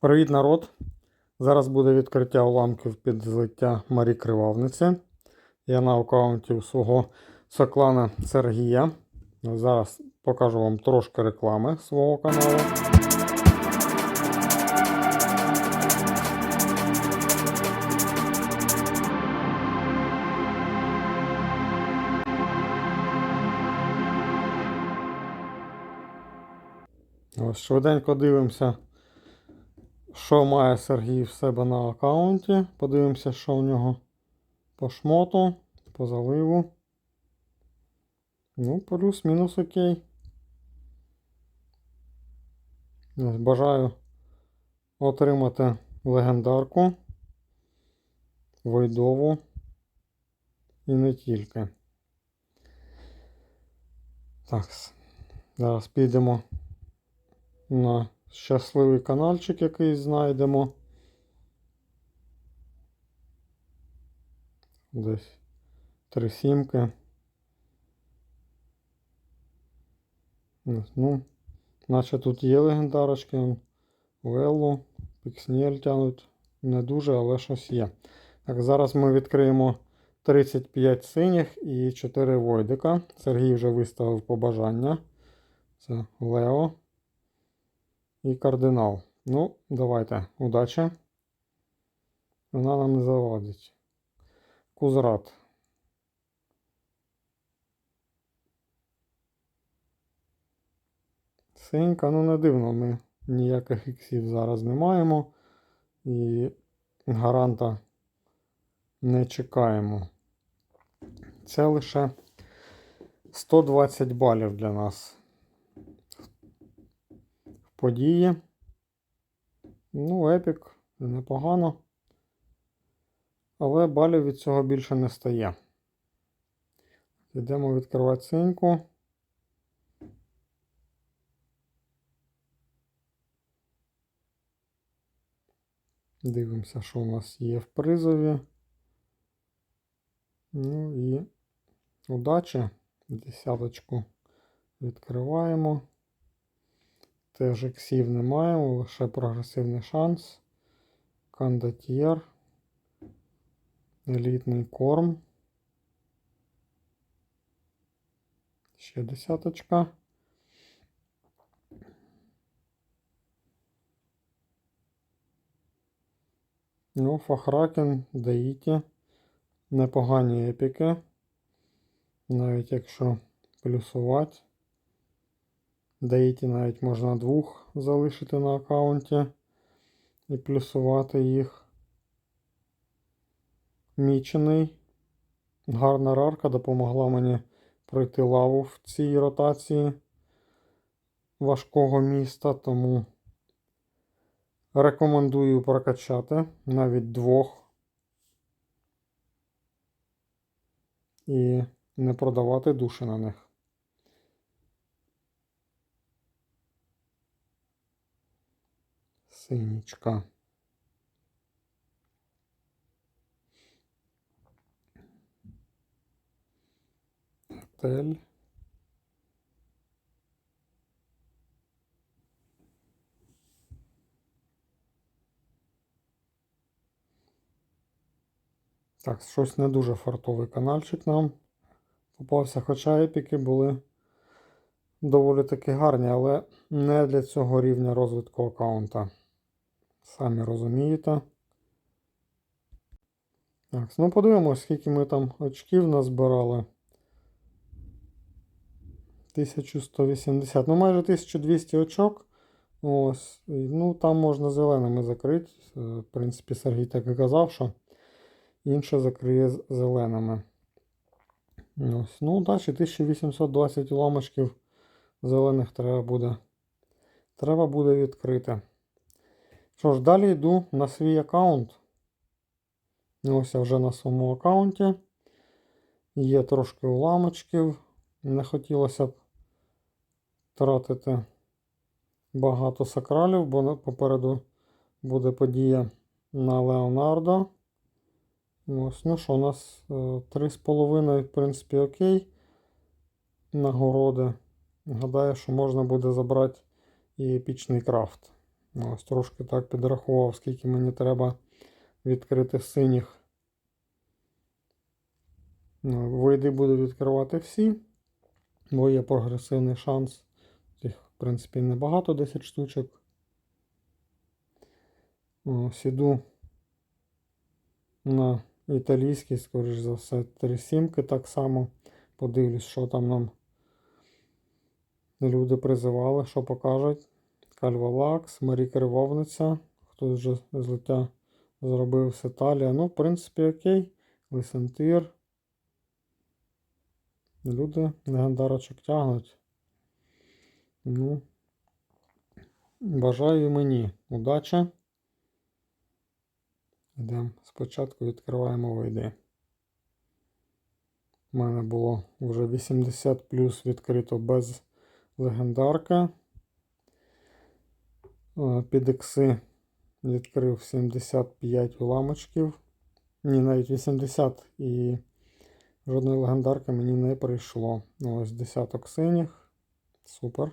Привіт, народ! Зараз буде відкриття уламків під злиття Марі Кривавниці. Я на аккаунті свого соклана Сергія. Зараз покажу вам трошки реклами свого каналу. Ось швиденько дивимося, що має Сергій в себе на аккаунті. Подивимося, що в нього по шмоту, по заливу. Ну, плюс-мінус окей. Бажаю отримати легендарку, Войдову і не тільки. Так, зараз підемо на щасливий каналчик якийсь знайдемо. Десь три сімки. Ну, наче тут є легендарочки. Веллу, Пікснель тянуть. Не дуже, але щось є. Так, зараз ми відкриємо 35 синіх і 4 войдика. Сергій вже виставив побажання. Це Лео і кардинал. Ну, давайте, удачі. Вона нам не завадить. Кузрат. Синька, ну не дивно, ми ніяких іксів зараз не маємо. І гаранта не чекаємо. Це лише 120 балів для нас події. Ну, епік непогано. Але балів від цього більше не стає. Йдемо відкривати синьку. Дивимося, що у нас є в призові. Ну і удачі. Десяточку відкриваємо. Теж іксів не маємо, лише прогресивний шанс. Кондотьєр. Елітний корм. Ще десяточка. Ну, Фахракен, Даїті. Непогані епіки. Навіть якщо плюсувати. Деякі навіть можна двох залишити на аккаунті і плюсувати їх. Мічений. Гарна рарка допомогла мені пройти лаву в цій ротації важкого міста, тому рекомендую прокачати навіть двох і не продавати душі на них. Синічка. Отель. Так, щось не дуже фартовий каналчик нам попався, хоча епіки були доволі таки гарні, але не для цього рівня розвитку аккаунта. Самі розумієте. Так, ну подивимось, скільки ми там очків назбирали. 1180, ну майже 1200 очок. Ось, ну там можна зеленими закрити. Е, В принципі, Сергій так і казав, що інше закриє зеленими. Ось, ну, далі 1820 уламочків зелених треба буде. Треба буде відкрити. Що ж, далі йду на свій аккаунт. Ось я вже на своєму аккаунті. Є трошки уламочків. Не хотілося б тратити багато сакралів, бо попереду буде подія на Леонардо. Ось, ну що, у нас е, 3,5, в принципі, окей. Нагороди. Гадаю, що можна буде забрати і епічний крафт. Ось трошки так підрахував, скільки мені треба відкрити синіх. Ну, Вийди буду відкривати всі, бо є прогресивний шанс. Їх, в принципі, небагато 10 штучок. Ось іду на італійський, скоріш за все, три сімки так само. Подивлюсь, що там нам люди призивали, що покажуть. Кальвалакс, Марі Кривовниця. Хтось вже злиття зробив Сеталія. Ну, в принципі, окей. Лисентир. Люди легендарочок тягнуть. Ну, бажаю мені удачі. Йдемо спочатку відкриваємо вийди. У мене було вже 80 плюс відкрито без легендарка. Е, Під ікси відкрив 75 уламочків. Ні, навіть 80 і жодної легендарки мені не прийшло. Ну, Ось десяток синіх. Супер.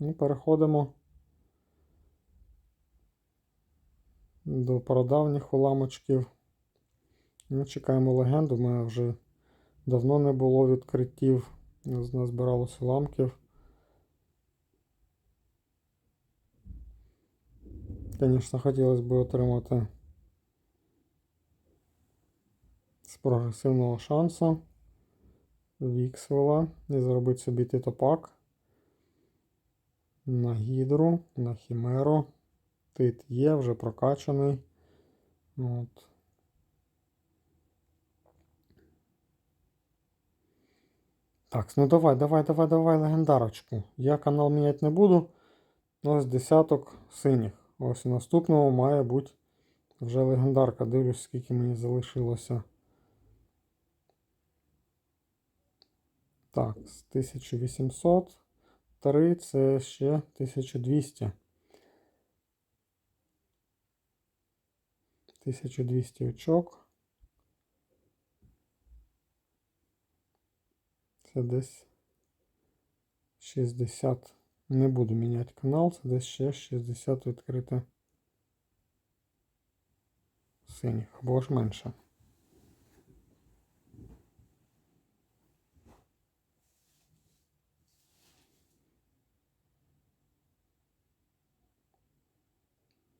І переходимо до прадавніх уламочків. Ну, чекаємо легенду. У мене вже давно не було відкриттів. Назбиралось уламків. Звісно, хотілося б отримати з прогресивного шансу Віксвела і зробити собі титопак на гідру, на хімеру. Тит є, вже прокачаний. От. Так, ну давай, давай, давай, давай легендарочку. Я канал міняти не буду. Ось десяток синіх. Ось у наступного має бути вже легендарка. Дивлюсь, скільки мені залишилося. Так, 1800. 3 це ще 1200. 1200 очок. Це десь 60. Не буду міняти канал, це десь ще 60 відкрите синіх, або ж менше.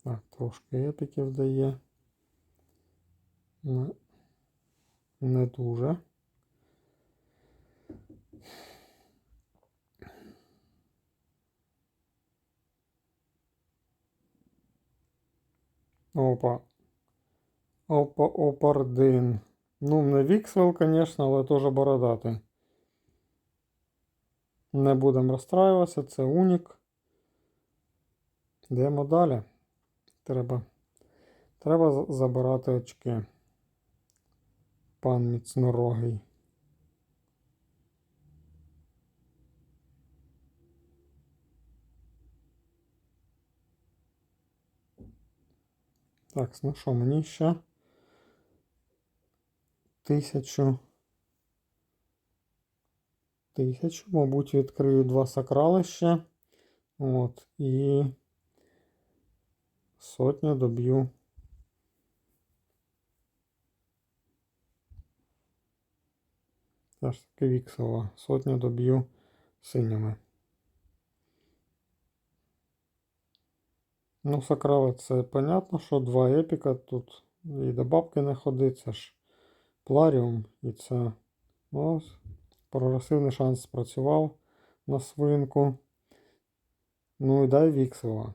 Так, трошки епіків дає. Не, не дуже. Опа. Опа, опардин. Ну, не Віксвел, звісно, але теж бородатий. Не будемо розстраюватися, це унік. Йдемо далі. Треба треба забирати очки. Пан міцнорогий. Так, ну що, мені ще тисячу. Тисячу, мабуть, відкрию два сакрали ще. От, і сотню доб'ю. Теж таки віксова. Сотню доб'ю синіми. Ну, сакрали це понятно, що два епіка тут і до бабки не ходить, це ж пларіум і це ось прогресивний шанс спрацював на свинку. Ну і дай віксела.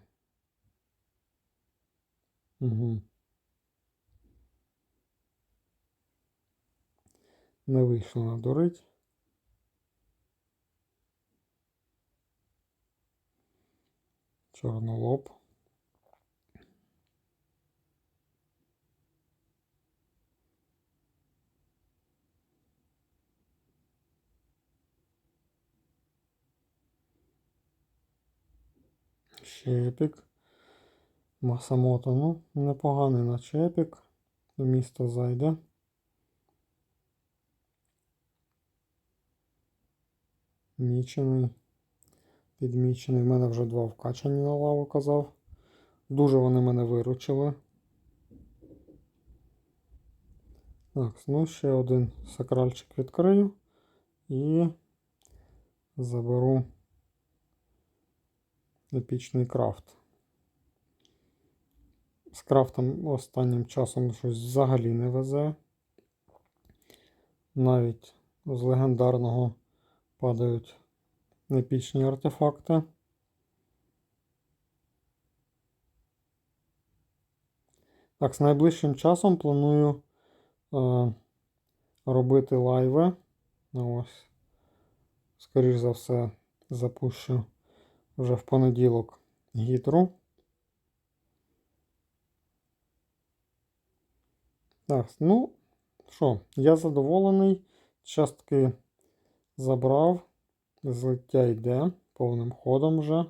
Угу. Не вийшло надурить. Чорнолоб. Ще епік. Масамото, ну, непоганий наче епік. В місто зайде. Мічений. підмічений. В мене вже два вкачані на лаву казав. Дуже вони мене виручили. Так, ну ще один сакральчик відкрию і заберу епічний крафт. З крафтом останнім часом щось взагалі не везе. Навіть з легендарного падають епічні артефакти. Так, з найближчим часом планую е, робити лайви. Ну, Ось. Скоріш за все, запущу вже в понеділок гідру. Так, ну що, я задоволений. Частки забрав. Злиття йде повним ходом вже.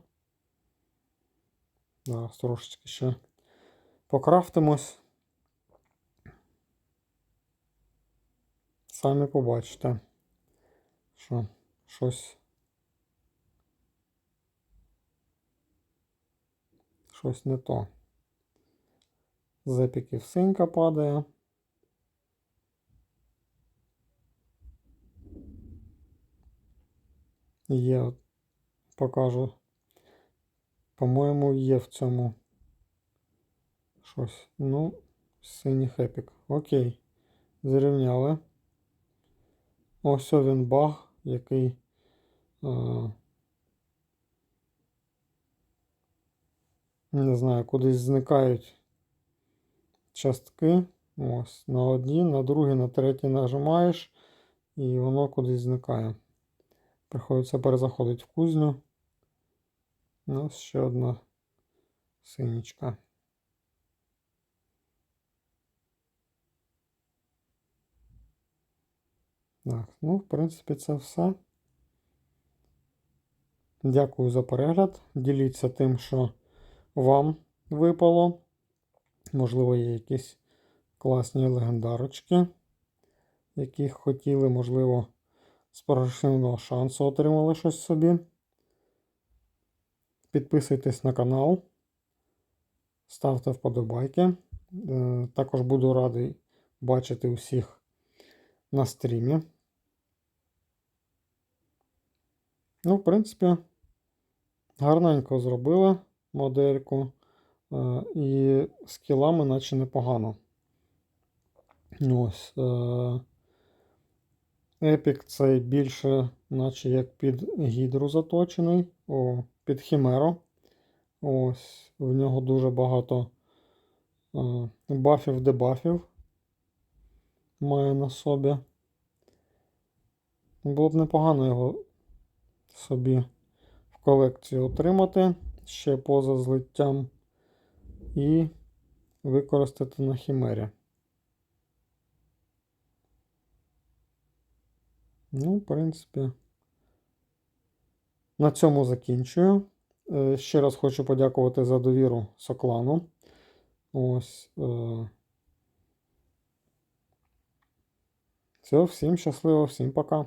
Зараз трошечки ще покрафтимось. Самі побачите, що щось. Щось не то. З епіків синька падає. Є, покажу. По-моєму, є в цьому щось. Ну, синій епік. Окей. Зрівняли. Ось він баг, який. Е, не знаю, кудись зникають частки. Ось, на одні, на другі, на треті нажимаєш, і воно кудись зникає. Приходиться перезаходити в кузню. Ну, ось ще одна синічка. Так, ну, в принципі, це все. Дякую за перегляд. Діліться тим, що вам випало. Можливо, є якісь класні легендарочки, яких хотіли, можливо, з прогресивного шансу отримали щось собі. Підписуйтесь на канал, ставте вподобайки. Е, Також буду радий бачити усіх на стрімі. Ну, в принципі, гарненько зробили модельку. Е, І з кілами наче непогано. Ось. Епік цей більше, наче як під гідру заточений, о, під хімеру. Ось, в нього дуже багато е, бафів, дебафів має на собі. Було б непогано його собі в колекцію отримати ще поза злиттям і використати на хімері. Ну, в принципі, на цьому закінчую. Е, Ще раз хочу подякувати за довіру Соклану. Ось. е, Все, всім щасливо, всім пока.